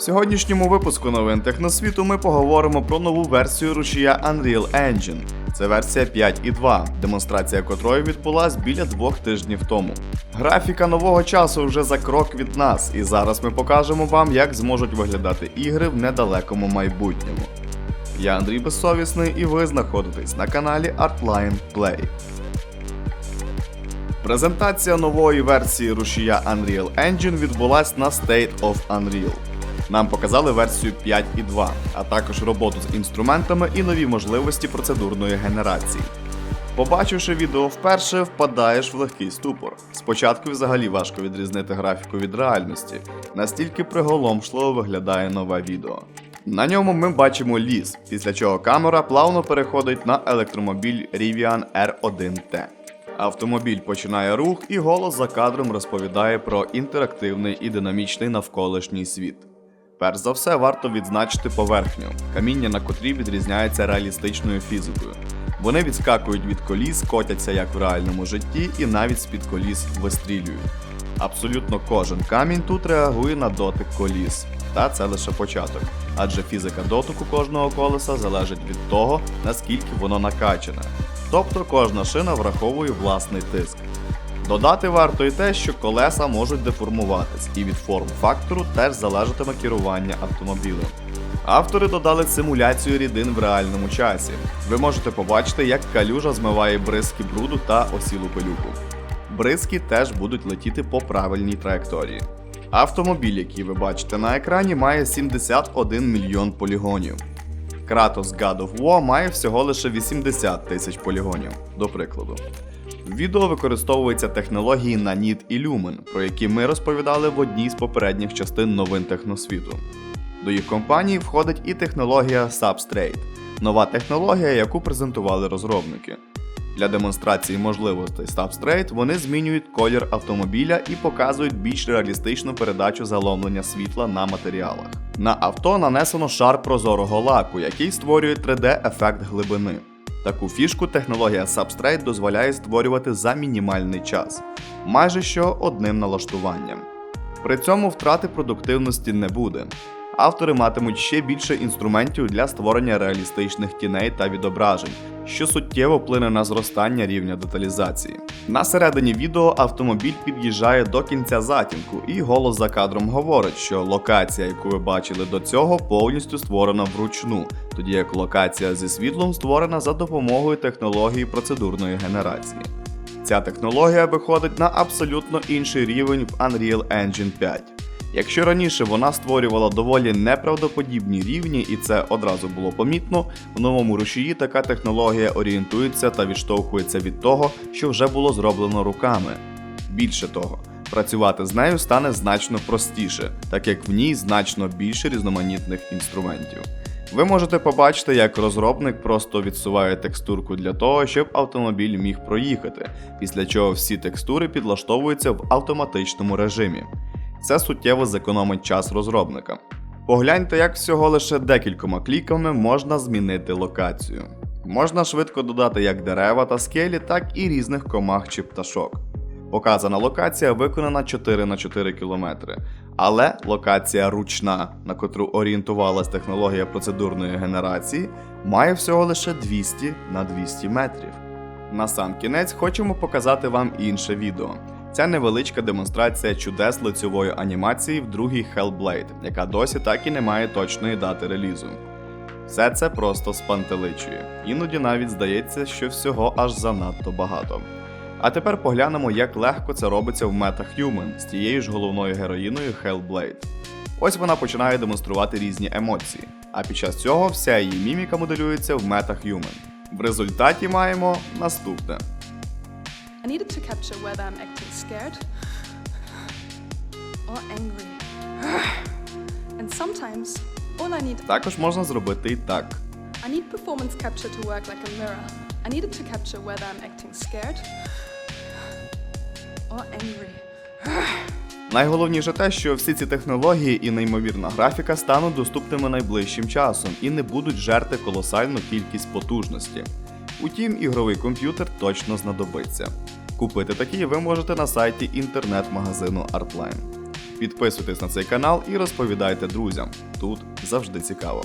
В сьогоднішньому випуску новин Техносвіту ми поговоримо про нову версію рушія Unreal Engine. Це версія 5.2, демонстрація котрої відбулась біля двох тижнів тому. Графіка нового часу вже за крок від нас, і зараз ми покажемо вам, як зможуть виглядати ігри в недалекому майбутньому. Я Андрій Безсовісний, і ви знаходитесь на каналі Artline Play. Презентація нової версії рушія Unreal Engine відбулась на State of Unreal. Нам показали версію 5.2, а також роботу з інструментами і нові можливості процедурної генерації. Побачивши відео вперше, впадаєш в легкий ступор. Спочатку взагалі важко відрізнити графіку від реальності, настільки приголомшливо виглядає нове відео. На ньому ми бачимо ліс, після чого камера плавно переходить на електромобіль Rivian R1T. Автомобіль починає рух, і голос за кадром розповідає про інтерактивний і динамічний навколишній світ. Перш за все, варто відзначити поверхню, каміння на котрій відрізняється реалістичною фізикою. Вони відскакують від коліс, котяться як в реальному житті, і навіть з-під коліс вистрілюють. Абсолютно кожен камінь тут реагує на дотик коліс. Та це лише початок, адже фізика дотику кожного колеса залежить від того, наскільки воно накачане. Тобто кожна шина враховує власний тиск. Додати варто і те, що колеса можуть деформуватись, і від форм-фактору теж залежатиме керування автомобілем. Автори додали симуляцію рідин в реальному часі. Ви можете побачити, як калюжа змиває бризки бруду та осілу пилюку. Бризки теж будуть летіти по правильній траєкторії. Автомобіль, який ви бачите на екрані, має 71 мільйон полігонів. Кратос God of War має всього лише 80 тисяч полігонів, до прикладу. Відео використовуються технології Nanit і Lumen, про які ми розповідали в одній з попередніх частин новин техносвіту. До їх компанії входить і технологія Substrate, нова технологія, яку презентували розробники. Для демонстрації можливостей Substrate вони змінюють колір автомобіля і показують більш реалістичну передачу заломлення світла на матеріалах. На авто нанесено шар прозорого лаку, який створює 3D-ефект глибини. Таку фішку технологія Substrate дозволяє створювати за мінімальний час, майже що одним налаштуванням. При цьому втрати продуктивності не буде. Автори матимуть ще більше інструментів для створення реалістичних тіней та відображень, що суттєво вплине на зростання рівня деталізації. На середині відео автомобіль під'їжджає до кінця затінку, і голос за кадром говорить, що локація, яку ви бачили до цього, повністю створена вручну, тоді як локація зі світлом створена за допомогою технології процедурної генерації. Ця технологія виходить на абсолютно інший рівень в Unreal Engine 5. Якщо раніше вона створювала доволі неправдоподібні рівні, і це одразу було помітно, в новому рушії така технологія орієнтується та відштовхується від того, що вже було зроблено руками. Більше того, працювати з нею стане значно простіше, так як в ній значно більше різноманітних інструментів. Ви можете побачити, як розробник просто відсуває текстурку для того, щоб автомобіль міг проїхати, після чого всі текстури підлаштовуються в автоматичному режимі. Це суттєво зекономить час розробника. Погляньте, як всього лише декількома кліками можна змінити локацію. Можна швидко додати як дерева та скелі, так і різних комах чи пташок. Показана локація виконана 4 на 4 км, але локація ручна, на котру орієнтувалась технологія процедурної генерації, має всього лише 200 на 200 метрів. На сам кінець хочемо показати вам інше відео. Це невеличка демонстрація чудес лицьової анімації в другій Hellblade, яка досі так і не має точної дати релізу. Все це просто спантеличує, іноді навіть здається, що всього аж занадто багато. А тепер поглянемо, як легко це робиться в MetaHuman з тією ж головною героїною Hellblade. Ось вона починає демонструвати різні емоції, а під час цього вся її міміка моделюється в MetaHuman. В результаті маємо наступне. I needed to capture whether I'm acting scared or angry. and sometimes all I need Також можна зробити і так. I need performance capture to work like a mirror. I needed to capture whether I'm acting scared or angry. Найголовніше те, що всі ці технології і неймовірна графіка стануть доступними найближчим часом і не будуть жерти колосальну кількість потужності. Утім, ігровий комп'ютер точно знадобиться. Купити такий ви можете на сайті інтернет-магазину Artline. Підписуйтесь на цей канал і розповідайте друзям. Тут завжди цікаво.